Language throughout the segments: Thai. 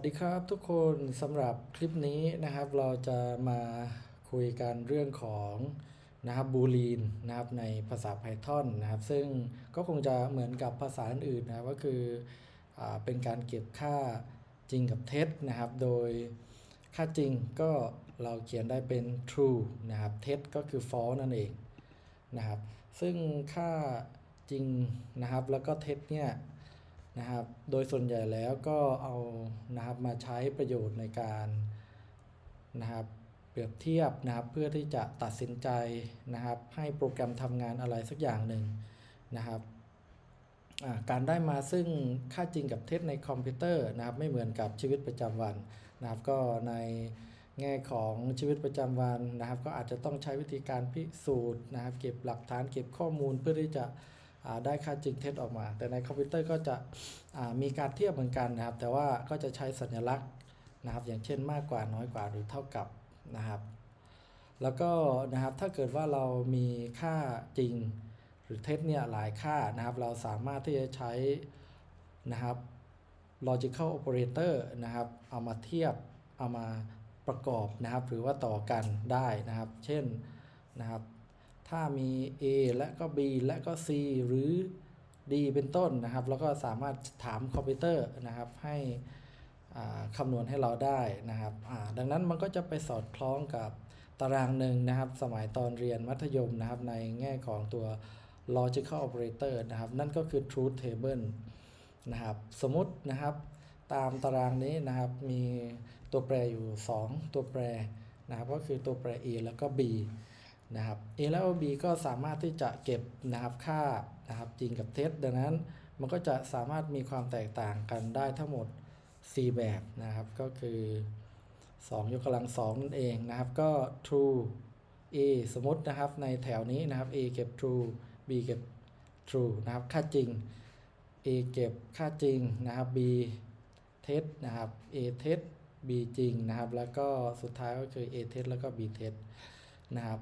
สวัสดีครับทุกคนสำหรับคลิปนี้นะครับเราจะมาคุยกันเรื่องของนะครับบูลีนนะครับในภาษา Python นะครับซึ่งก็คงจะเหมือนกับภาษาอื่นนะครับก็คืออเป็นการเก็บค่าจริงกับเท็จนะครับ โดยค่าจริงก็เราเขียนได้เป็น true นะครับเท็จก็คือ false นั่นเองนะครับซึ่งค่าจริงนะครับแล้วก็เท็จเนี่ย นะครับ โดยส่วนใหญ่แล้วก็เอานะครับมาใช้ประโยชน์ในการนะครับเปรียบเทียบนะครับเพื่อที่จะตัดสินใจนะครับ ให้โปรแกรมทำงานอะไรสักอย่างหนึ่งนะครับการได้มาซึ่งค่าจริงกับเท็จในคอมพิวเตอร์นะครับ ไม่เหมือนกับชีวิตประจำวันนะครับ ก็ในแง่ของชีวิตประจำวันนะครับ ก็อาจจะต้องใช้วิธีการพิสูจน์นะครับ เก็บหลักฐานเก็บข้อมูลเพื่อที่จะ ได้ค่าจริงเท็จออกมา แต่ในคอมพิวเตอร์ก็จะมีการเทียบเหมือนกันนะครับ แต่ว่าก็จะใช้สัญลักษณ์นะครับ อย่างเช่นมากกว่าน้อยกว่าหรือเท่ากับนะครับ แล้วก็นะครับถ้าเกิดว่าเรามีค่าจริงหรือเท็จเนี่ยหลายค่านะครับ เราสามารถที่จะใช้นะครับ logical operator นะครับ เอามาเทียบเอามาประกอบนะครับ หรือว่าต่อกันได้นะครับ เช่นนะครับ ถ้ามี A และก็ B และก็ C หรือ D เป็นต้นนะครับ แล้วก็สามารถถามคอมพิวเตอร์นะครับให้คำนวณให้เราได้นะครับ ดังนั้นมันก็จะไปสอดคล้องกับตารางหนึ่งนะครับ สมัยตอนเรียนมัธยมนะครับ ในแง่ของตัว logical operator นะครับ นั่นก็คือ truth table นะครับ สมมตินะครับ ตามตารางนี้นะครับ มีตัวแปรอยู่ 2 ตัวแปรนะครับ ก็คือตัวแปร A แล้วก็ B นะครับ A แล้ว B ก็สามารถที่จะเก็บนะครับค่านะครับจริงกับเท็จดังนั้นมันก็จะสามารถมีความแตกต่างกันได้ทั้งหมด 4 แบบนะครับ ก็คือ 2 ยกกำลัง2นั่นเองนะครับ ก็ true A สมมตินะครับในแถวนี้นะครับ A เก็บ true B เก็บ true นะครับ ค่าจริง A เก็บค่าจริงนะครับ B เท็จนะครับ A เท็จ B จริงนะครับ แล้วก็สุดท้ายก็คือ A เท็จแล้วก็ B เท็จนะครับ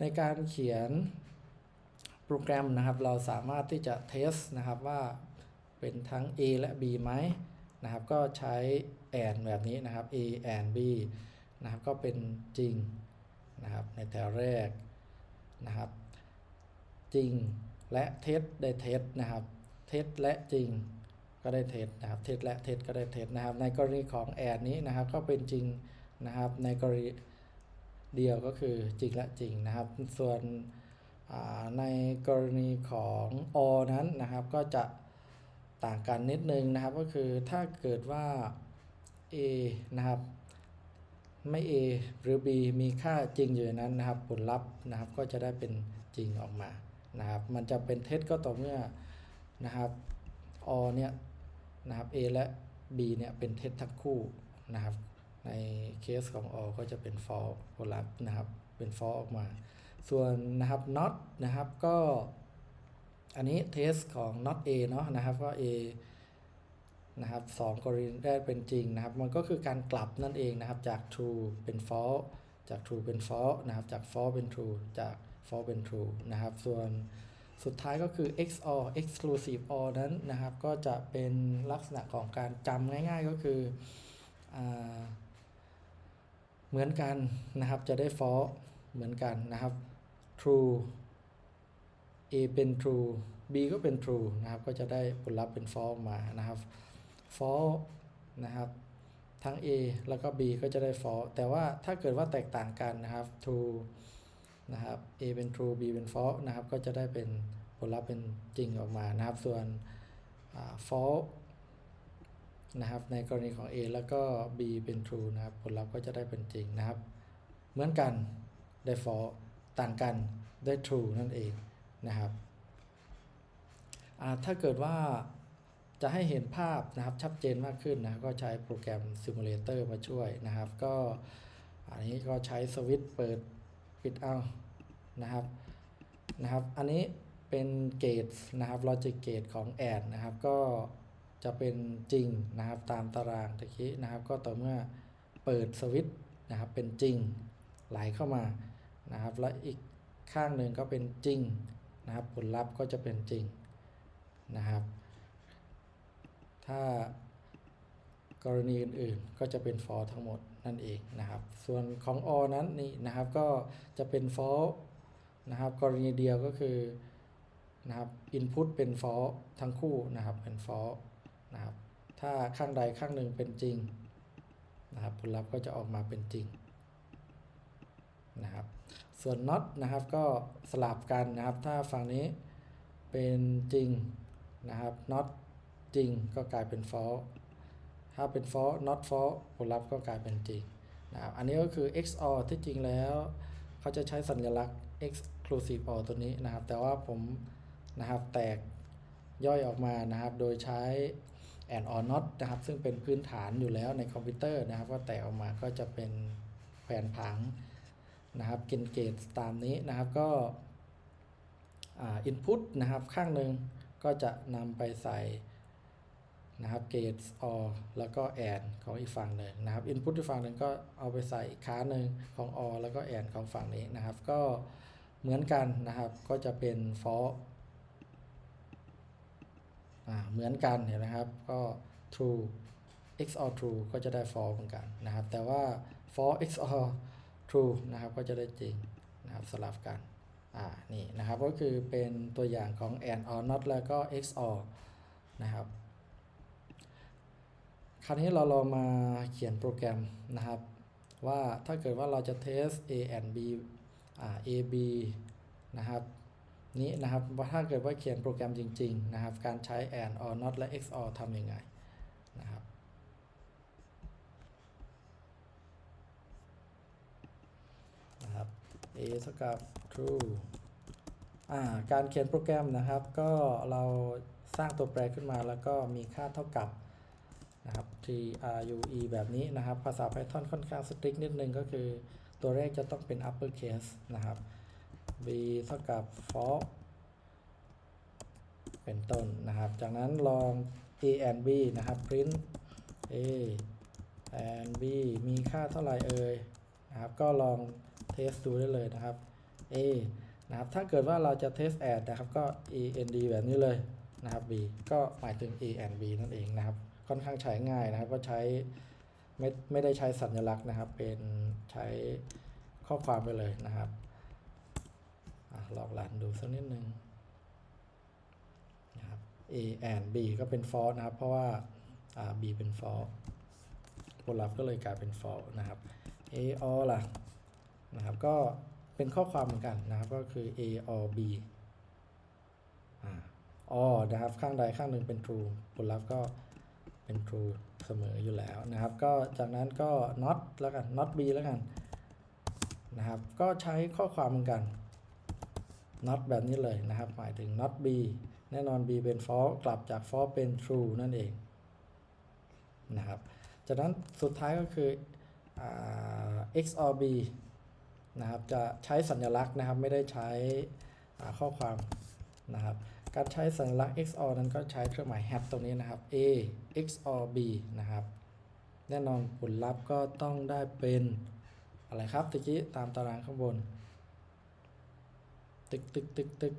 ในการเขียนโปรแกรมนะครับ เราสามารถที่จะเทสนะครับว่าเป็นทั้ง A และ B ไหมนะครับ ก็ใช้ and แบบนี้นะครับ A and B นะครับ ก็เป็นจริงนะครับ ในแถวแรกนะครับ จริงและเท็จได้เท็จนะครับ เท็จและจริงก็ได้เท็จนะครับ เท็จและเท็จก็ได้เท็จนะครับ ในกรณีของแอดนี้นะครับ ก็เป็นจริงนะครับ ในกรณี เดียวก็คือจริงและจริงนะครับ ส่วนในกรณีของ O นั้นนะครับก็จะต่างกันนิดนึงนะครับ ก็คือถ้าเกิดว่า A นะครับไม่ A หรือ B มีค่าจริงอยู่ในนั้นนะครับ ผลลัพธ์นะครับก็จะได้เป็นจริงออกมานะครับ มันจะเป็นเท็จก็ต่อเมื่อนะครับ O เนี่ยนะครับ A และ B เนี่ยเป็นเท็จทั้งคู่นะครับ ในเคสของ or ก็จะเป็น false ผลลัพธ์นะครับ เป็น false ออกมา ส่วนนะครับ not นะครับก็ อันนี้เทสของ not A เนาะนะครับก็ A นะครับสองกรณีได้เป็นจริงนะครับ มันก็คือการกลับนั่นเองนะครับ จาก true เป็น false จาก true เป็น false นะครับ จาก false เป็น true จาก false เป็น true นะครับ ส่วนสุดท้ายก็คือ XOR exclusive OR นั้นนะครับ ก็จะเป็นลักษณะของการจำง่ายๆก็คืออ เหมือนกันนะครับจะได้ false เหมือนกันนะครับ true A เป็น true B ก็เป็น true นะครับ ก็จะได้ผลลัพธ์เป็น false ออกมานะครับ false นะครับทั้ง A แล้วก็ B ก็จะได้ false แต่ว่าถ้าเกิดว่าแตกต่างกันนะครับ true นะครับ A เป็น true B เป็น false นะครับ ก็จะได้เป็นผลลัพธ์เป็นจริงออกมานะครับ ส่วนอ่า false นะครับ ในกรณีของ A แล้วก็ B เป็น true นะครับ ผลลัพธ์ก็จะได้เป็นจริงนะครับ เหมือนกันได้ false ต่างกันได้ true นั่นเองนะครับถ้าเกิดว่าจะให้เห็นภาพนะครับชัดเจนมากขึ้นนะก็ใช้โปรแกรม Simulator มาช่วยนะครับ ก็อันนี้ก็ใช้สวิตช์เปิดปิดเอานะครับนะครับ อันนี้เป็นเกตนะครับลอจิกเกตของแอดนะครับก็ จะเป็นจริงนะครับตามตารางตะกี้นะครับ ก็ต่อเมื่อเปิดสวิตช์นะครับเป็นจริงไหลเข้ามานะครับ และอีกข้างหนึ่งก็เป็นจริงนะครับ ผลลัพธ์ก็จะเป็นจริงนะครับ ถ้ากรณีอื่นๆก็จะเป็น for ทั้งหมดนั่นเองนะครับ ส่วนของ all นั้นนี่นะครับก็จะเป็น for นะครับ กรณีเดียวก็คือนะครับ input เป็น for ทั้งคู่นะครับเป็น for นะครับ ถ้าข้างใดข้างหนึ่งเป็นจริงนะครับผลลัพธ์ก็จะออกมาเป็นจริงนะครับ ส่วน not นะครับก็สลับกันนะครับ ถ้าฝั่งนี้เป็นจริงนะครับ not จริงก็กลายเป็น false ถ้าเป็น false not false ผลลัพธ์ก็กลายเป็นจริงนะครับ อันนี้ก็คือ XOR ที่จริงแล้วเขาจะใช้สัญลักษณ์ exclusive OR ตัวนี้นะครับ แต่ว่าผมนะครับแตกย่อยออกมานะครับ โดยใช้ and or not นะครับ ซึ่งเป็นพื้นฐานอยู่แล้วในคอมพิวเตอร์นะครับ ก็แตกออกมาก็จะเป็นแผนผังนะครับกณฑ์เกตตามนี้นะครับก็อ่า input นะครับข้างหนึ่งก็จะนำไปใส่นะครับ gate or แล้วก็ and ของอีกฝั่งหนึ่งนะครับ input อีกฝั่งหนึ่งก็เอาไปใส่ค้าหนึ่งของ or แล้วก็ and ของฝั่งนี้นะครับ ก็เหมือนกันนะครับก็จะเป็น for อ่า เหมือนกันเห็นไหมครับก็ true XOR true ก็จะได้ false เหมือนกันนะครับ แต่ว่า false XOR true นะครับก็จะได้จริงนะครับสลับกันอ่านี่นะครับก็คือเป็นตัวอย่างของ and or not แล้วก็ XOR นะครับคราวนี้เราลองมาเขียนโปรแกรมนะครับว่าถ้าเกิดว่าเราจะ test a and b อ่า a b นะครับ นี้นะครับว่าถ้าเกิดว่าเขียนโปรแกรมจริง ๆ นะครับ การใช้ and or not และ XOR ทำยังไงนะครับนะครับ a เท่ากับ true อ่าการเขียนโปรแกรมนะครับ ก็เราสร้างตัวแปรขึ้นมาแล้วก็มีค่าเท่ากับนะครับ t r u e แบบนี้นะครับ ภาษา Python ค่อนข้างสตริกนิดนึงก็คือตัวแรกจะต้องเป็น upper case นะครับ b เท่ากับ for เป็นต้นนะครับ จากนั้นลอง a and b นะครับ print a and b มีค่าเท่าไหร่เอ่ยนะครับ ก็ลองเทสดูได้เลยนะครับ a นะครับถ้าเกิดว่าเราจะ test add นะครับ ก็ a and d แบบนี้เลยนะครับ b ก็หมายถึง a and b นั่นเองนะครับ ค่อนข้างใช้ง่ายนะครับ ก็ใช้ไม่ไม่ได้ใช้สัญลักษณ์นะครับ เป็นใช้ข้อความไปเลยนะครับ ลองรันดูสักนิดนึงนะครับ a and b ก็เป็น false นะครับ เพราะว่าอ่า b เป็น false ผลลัพธ์ก็เลยกลายเป็น false นะครับ a or ล่ะนะครับ ก็เป็นข้อความเหมือนกันนะครับ ก็คือ a or b อ่า or นะครับ ข้างใดข้างหนึ่งเป็น true ผลลัพธ์ก็เป็น true เสมออยู่แล้วนะครับ ก็จากนั้นก็ not แล้วกัน not b แล้วกันนะครับ ก็ใช้ข้อความเหมือนกัน not แบบนี้เลยนะครับ หมายถึง not b แน่นอน b เป็น false กลับจาก false เป็น true นั่นเองนะครับ จากนั้นสุดท้ายก็คืออ XOR b นะครับ จะใช้สัญลักษณ์นะครับ ไม่ได้ใช้ข้อความนะครับ การใช้สัญลักษณ์ XOR นั้นก็ใช้เครื่องหมาย hat ตรงนี้นะครับ A XOR B นะครับ แน่นอนผลลัพธ์ก็ต้องได้เป็นอะไรครับตะกี้ตามตารางข้างบน ตึกตึกตึกตึก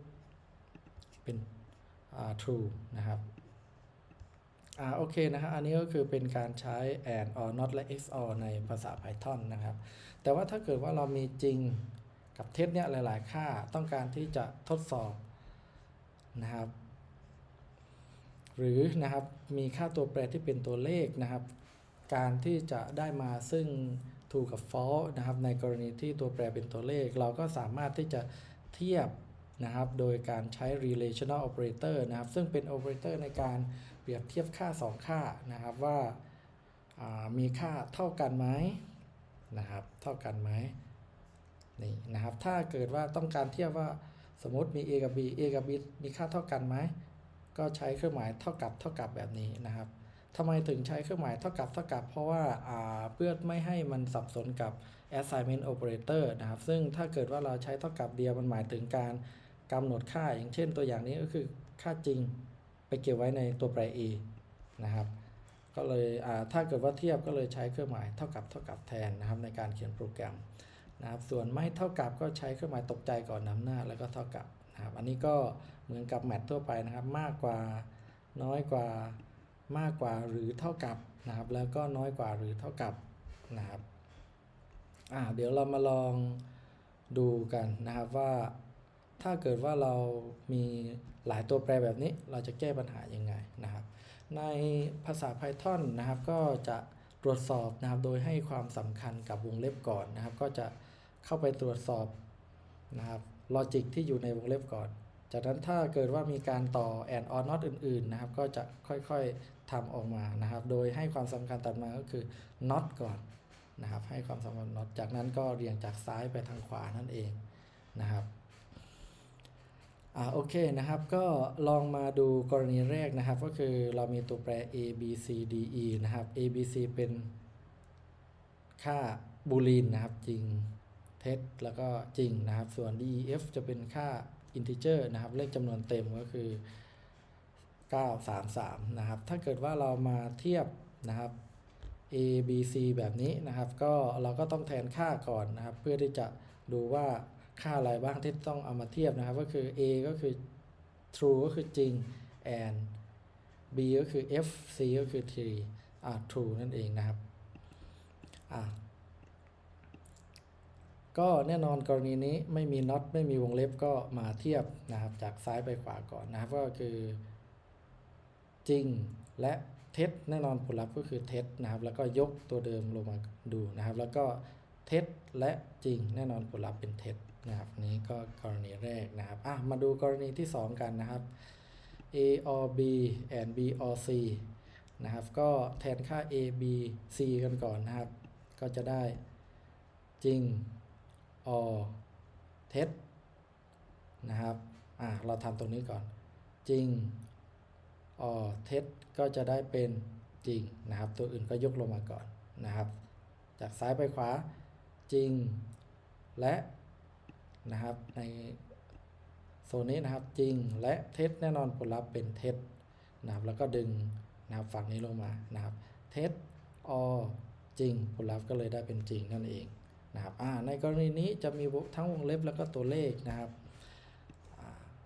เป็น true นะครับ อ่าโอเคนะครับ อันนี้ก็คือเป็นการใช้ and or not และ XOR ในภาษา Python นะครับ แต่ว่าถ้าเกิดว่าเรามีจริงกับเทสเนี้ยหลาย ๆ ค่าต้องการที่จะทดสอบนะครับ หรือนะครับมีค่าตัวแปรที่เป็นตัวเลขนะครับ การที่จะได้มาซึ่ง true กับ false นะครับ ในกรณีที่ตัวแปรเป็นตัวเลข เราก็สามารถที่จะ เทียบนะครับ โดยการใช้ relational operator นะครับ ซึ่งเป็น operator ในการเปรียบเทียบค่า 2 ค่านะครับว่าอ่ามีค่าเท่ากันไหมนะครับ เท่ากันไหมนี่นะครับ ถ้าเกิดว่าต้องการเทียบว่าสมมติมี a กับ b a กับ b มีค่าเท่ากันไหม ก็ใช้เครื่องหมายเท่ากับเท่ากับแบบนี้นะครับ ทำไมถึงใช้เครื่องหมายเท่ากับเท่ากับ เพราะว่าเพื่อไม่ให้มันสับสนกับ assignment operator นะครับ ซึ่งถ้าเกิดว่าเราใช้เท่ากับเดียวมันหมายถึงการกำหนดค่า อย่างเช่นตัวอย่างนี้ก็คือค่าจริงไปเก็บไว้ในตัวแปร a นะครับ ก็เลยถ้าเกิดว่าเทียบก็เลยใช้เครื่องหมายเท่ากับเท่ากับแทนนะครับในการเขียนโปรแกรมนะครับส่วนไม่เท่ากับก็ใช้เครื่องหมายตกใจก่อนนำหน้าแล้วก็เท่ากับนะครับอันนี้ก็เหมือนกับแมททั่วไปนะครับ มากกว่าน้อยกว่า มากกว่าหรือเท่ากับนะครับ แล้วก็น้อยกว่าหรือเท่ากับนะครับอ่าเดี๋ยวเรามาลองดูกันนะครับว่าถ้าเกิดว่าเรามีหลายตัวแปรแบบนี้เราจะแก้ปัญหายังไงนะครับ ในภาษา Python นะครับก็จะตรวจสอบนะครับ โดยให้ความสำคัญกับวงเล็บก่อนนะครับ ก็จะเข้าไปตรวจสอบนะครับลอจิกที่อยู่ในวงเล็บก่อน จากนั้นถ้าเกิดว่ามีการต่อ and or not อื่นๆนะครับก็จะค่อยๆทำออกมานะครับ โดยให้ความสำคัญตัดมาก็คือ not ก่อนนะครับ ให้ความสำคัญ not จากนั้นก็เรียงจากซ้ายไปทางขวานั่นเองนะครับอ่าโอเคนะครับก็ลองมาดูกรณีแรกนะครับ ก็คือเรามีตัวแปร a b c d e นะครับ a b c เป็นค่าบูลีนนะครับจริงเท็จแล้วก็จริงนะครับ ส่วน d e f จะเป็นค่า อินทิเจอร์นะครับ เลขจำนวนเต็มก็คือ 933 นะครับ ถ้าเกิดว่าเรามาเทียบนะครับ a b c แบบนี้นะครับ ก็เราก็ต้องแทนค่าก่อนนะครับ เพื่อที่จะดูว่าค่าอะไรบ้างที่ต้องเอามาเทียบนะครับ ก็คือ a ก็คือ true ก็คือจริง and b ก็คือ f c ก็คือ true อ่า true นั่นเองนะครับอ่า ก็แน่นอนกรณีนี้ไม่มี not ไม่มีวงเล็บก็มาเทียบนะครับ จากซ้ายไปขวาก่อนนะครับ ก็คือ จริงและเท็จแน่นอนผลลัพธ์ก็คือเท็จนะครับ แล้วก็ยกตัวเดิมลงมาดูนะครับ แล้วก็เท็จและจริงแน่นอนผลลัพธ์เป็นเท็จนะครับนนี้ก็กรณีแรกนะครับอะมาดูกรณีที่ 2 กันนะครับ a or b and b or c นะครับ ก็แทนค่า a b c กันก่อนนะครับ ก็จะได้จริง or เท็จนะครับอะเราทำตรงนี้ก่อน จริง or เท็จก็จะได้เป็นจริงนะครับ ตัวอื่นก็ยกลงมาก่อนนะครับ จากซ้ายไปขวาจริงและนะครับในโซนนี้นะครับจริงและเท็จแน่นอนผลลัพธ์เป็นเท็จนะครับแล้วก็ดึงนะครับฝั่งนี้ลงมานะครับเท็จ or จริงผลลัพธ์ก็เลยได้เป็นจริงนั่นเอง นะครับในกรณีนี้จะมีทั้งวงเล็บแล้วก็ตัวเลขนะครับอ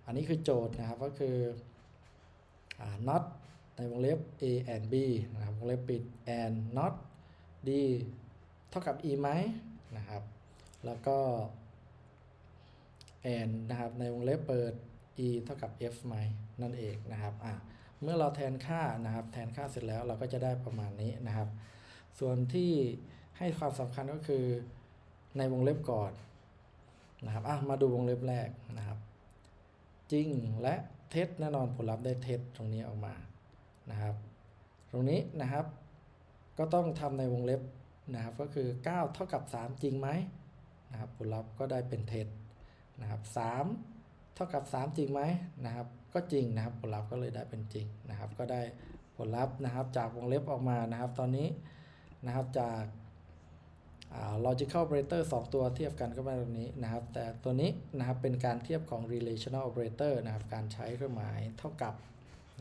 อันนี้คือโจทย์นะครับก็คือ not ในวงเล็บ a and b นะครับวงเล็บปิด and not d เท่ากับ e ไหมนะครับ แล้วก็ and นะครับในวงเล็บเปิด e เท่ากับ f ไหมนั่นเองนะครับอะเมื่อเราแทนค่านะครับแทนค่าเสร็จแล้วเราก็จะได้ประมาณนี้นะครับ ส่วนที่ให้ความสำคัญก็คือ ในวงเล็บก่อนนะครับอะมาดูวงเล็บแรกนะครับ จริงและเท็จแน่นอนผลลัพธ์ได้เท็จตรงนี้ออกมานะครับ ตรงนี้นะครับก็ต้องทำในวงเล็บนะครับก็คือ 9 เท่ากับ 3 จริงไหมนะครับผลลัพธ์ก็ได้เป็นเท็จนะครับ3เท่ากับ 3 จริงไหมนะครับ ก็จริงนะครับผลลัพธ์ก็เลยได้เป็นจริงนะครับ ก็ได้ผลลัพธ์นะครับจากวงเล็บออกมานะครับ ตอนนี้นะครับจาก logical operator 2 ตัวเทียบกันก็มาตรงนี้นะครับ แต่ตัวนี้นะครับเป็นการเทียบของ relational operator นะครับ การใช้เครื่องหมายเท่ากับ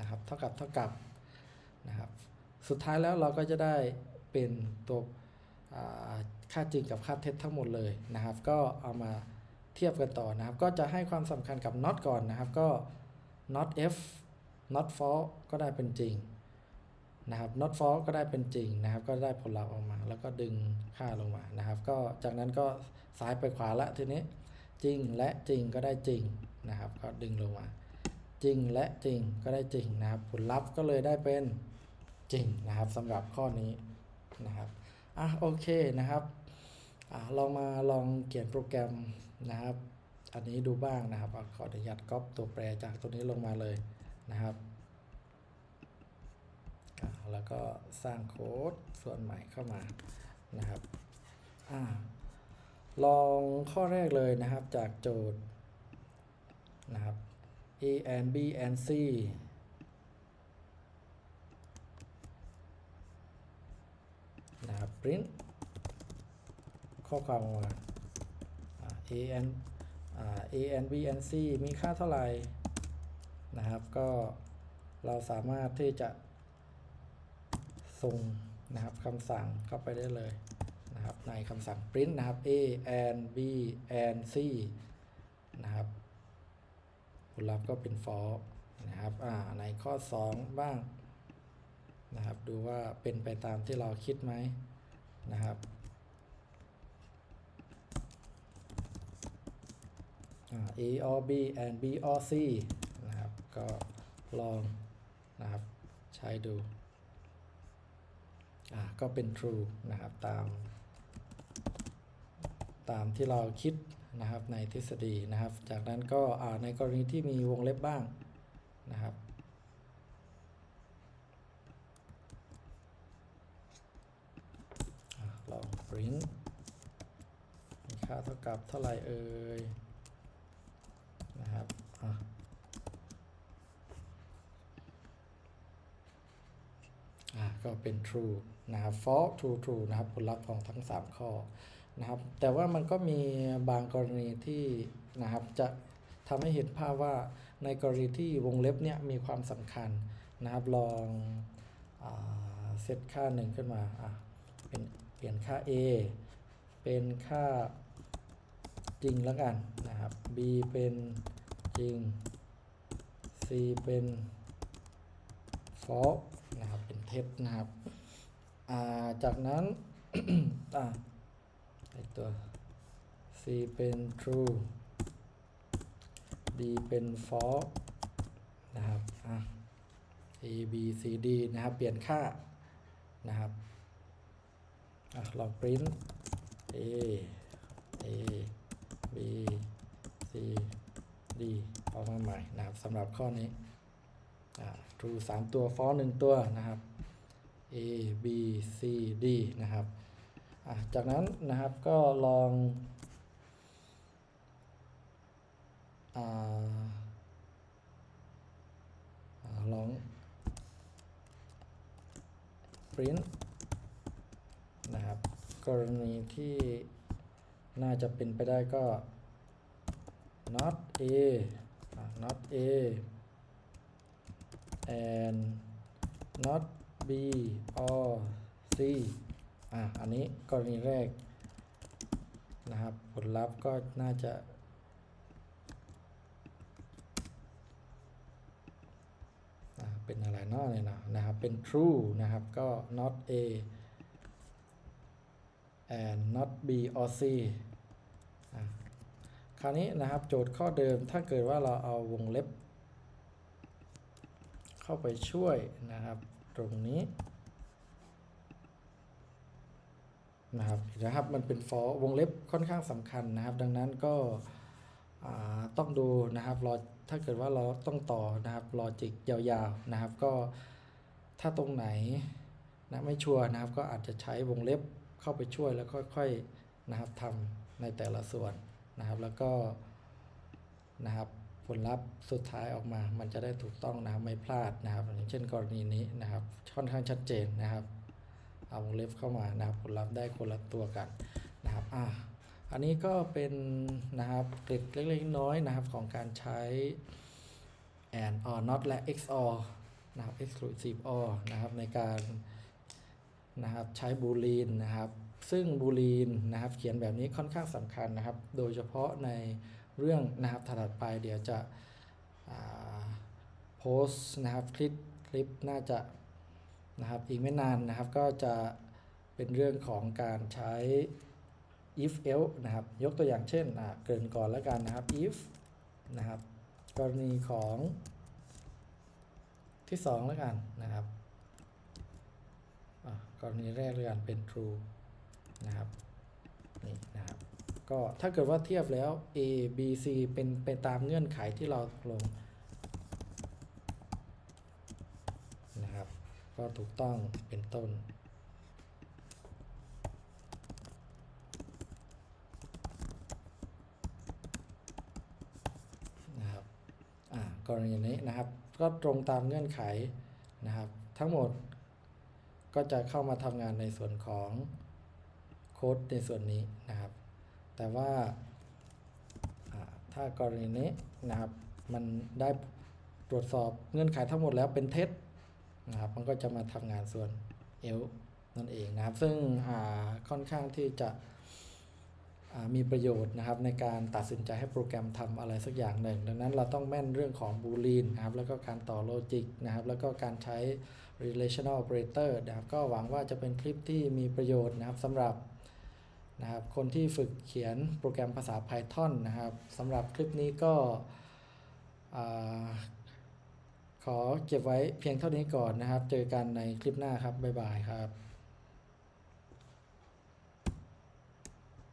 นะครับ เท่ากับเท่ากับนะครับ สุดท้ายแล้วเราก็จะได้เป็นตัวค่าจริงกับค่าเท็จทั้งหมดเลยนะครับ ก็เอามาเทียบกันต่อนะครับ ก็จะให้ความสำคัญกับ not ก่อนนะครับ ก็ not f not false ก็ได้เป็นจริง นะครับ not false ก็ได้เป็นจริงนะครับ ก็ได้ผลลัพธ์ออกมา แล้วก็ดึงค่าลงมานะครับ ก็จากนั้นก็ซ้ายไปขวาละทีนี้จริงและจริงก็ได้จริงนะครับ ก็ดึงลงมา จริงและจริงก็ได้จริงนะครับ ผลลัพธ์ก็เลยได้เป็นจริงนะครับสำหรับข้อนี้นะครับอะโอเคนะครับอะลองมาลองเขียนโปรแกรมนะครับ อันนี้ดูบ้างนะครับขออนุญาตก๊อปตัวแปรจากตัวนี้ลงมาเลยนะครับ แล้วก็สร้างโค้ดส่วนใหม่เข้ามานะครับอลองข้อแรกเลยนะครับจากโจทย์นะครับ A and B and C นะครับ print ข้อความออกมาอ่า A and A and B and C มีค่าเท่าไหร่นะครับ ก็เราสามารถที่จะ ส่งนะครับคำสั่งเข้าไปได้เลยนะครับในคำสั่ง print นะครับ A and B and C นะครับผลลัพธ์ก็เป็น false นะครับอ่าในข้อ 2 บ้างนะครับดูว่าเป็นไปตามที่เราคิดไหมนะครับอ่า A or B and B or C นะครับก็ลองนะครับใช้ดู ก็เป็น true นะครับตามตามที่เราคิดนะครับในทฤษฎีนะครับ จากนั้นก็ในกรณีที่มีวงเล็บบ้างนะครับอลอง print มีค่าเท่ากับเท่าไหร่เอ่ยนะครับก็เป็น true นะครับ false true true นะครับผลลัพธ์ของทั้ง 3 ข้อนะครับ แต่ว่ามันก็มีบางกรณีที่นะครับจะทำให้เห็นภาพว่าในกรณีที่วงเล็บเนี่ยมีความสำคัญนะครับลองอเซตค่าหนึ่งขึ้นมาอะเป็นเปลี่ยนค่า a เป็นค่าจริงแล้วกันนะครับ b เป็นจริง c เป็น false นะครับเป็นเท็จนะครับ จากนั้นอ่าไอตัว C เป็น true D เป็น false นะครับอะ A B C D นะครับ เปลี่ยนค่านะครับอะลอง print A A B C D ออกมาใหม่นะครับสำหรับข้อนี้อ่า true 3 ตัว false 1ตัวนะครับ A B C D นะครับ จากนั้นนะครับก็ลองอลอง print นะครับ กรณีที่น่าจะเป็นไปได้ก็ not a not a and not b or c อะอันนี้กรณีแรกนะครับผลลัพธ์ก็น่าจะเป็นอะไรนอกเนี่ยนะนะครับ เป็น true นะครับก็ not a and not b or c คราวนี้นะครับโจทย์ข้อเดิมถ้าเกิดว่าเราเอาวงเล็บ เข้าไปช่วยนะครับ ตรงนี้นะครับนะครับ มันเป็น for วงเล็บค่อนข้างสำคัญนะครับ ดังนั้นก็ต้องดูนะครับรอถ้าเกิดว่าเราต้องต่อนะครับลอจิกยาวๆนะครับ ก็ถ้าตรงไหนนะไม่ชัวร์นะครับ ก็อาจจะใช้วงเล็บเข้าไปช่วยแล้วค่อยๆนะครับทำในแต่ละส่วนนะครับ แล้วก็นะครับ ลลัพธ์สุดท้ายออกมา มันจะได้ถูกต้องนะครับไม่พลาดนะครับอย่างเช่นกรณีนี้นะครับค่อนข้างชัดเจนนะครับเอาวงเล็บเข้ามานะครับผลลัพธ์ได้คนละตัวกันนะครับอะอันนี้ก็เป็นนะครับเกร็ดเล็กๆน้อยๆนะครับของการใช้ and or not และ XOR นะครับ exclusive or นะครับในการนะครับใช้บูลีนนะครับ ซึ่งบูลีนนะครับเขียนแบบนี้ค่อนข้างสำคัญนะครับ โดยเฉพาะใน เรื่องนะครับถัดไปเดี๋ยวจะโพสนะครับคลิปคลิปน่าจะนะครับอีกไม่นานนะครับก็จะเป็นเรื่องของการใช้ if else นะครับยกตัวอย่างเช่นเกินก่อนแล้วกันนะครับ if นะครับกรณีของที่ 2 แล้วกันนะครับกรณีแรกเลยกันเป็น true นะครับ ก็ถ้าเกิดว่าเทียบแล้ว a b c เป็นไปตามเงื่อนไขที่เราลงนะครับ ก็ถูกต้องเป็นต้น นะครับอ่ากรณีนี้นะครับ ก็ตรงตามเงื่อนไขนะครับ ทั้งหมดก็จะเข้ามาทำงานในส่วนของโค้ดในส่วนนี้นะครับ แต่ว่าถ้ากรณีนี้นะครับมันได้ตรวจสอบเงื่อนไขทั้งหมดแล้วเป็นเท็จนะครับมันก็จะมาทำงานส่วน L นั่นเองนะครับ ซึ่งค่อนข้างที่จะมีประโยชน์นะครับในการตัดสินใจให้โปรแกรมทำอะไรสักอย่างหนึ่ง ดังนั้นเราต้องแม่นเรื่องของบูลีนนะครับแล้วก็การต่อโลจิกนะครับแล้วก็การใช้ relational operator นะครับก็หวังว่าจะเป็นคลิปที่มีประโยชน์นะครับสำหรับ นะครับคนที่ฝึกเขียนโปรแกรมภาษา Python นะครับสำหรับคลิปนี้ก็ขอเก็บไว้เพียงเท่านี้ก่อนนะครับ เจอกันในคลิปหน้าครับ บ๊ายบายครับ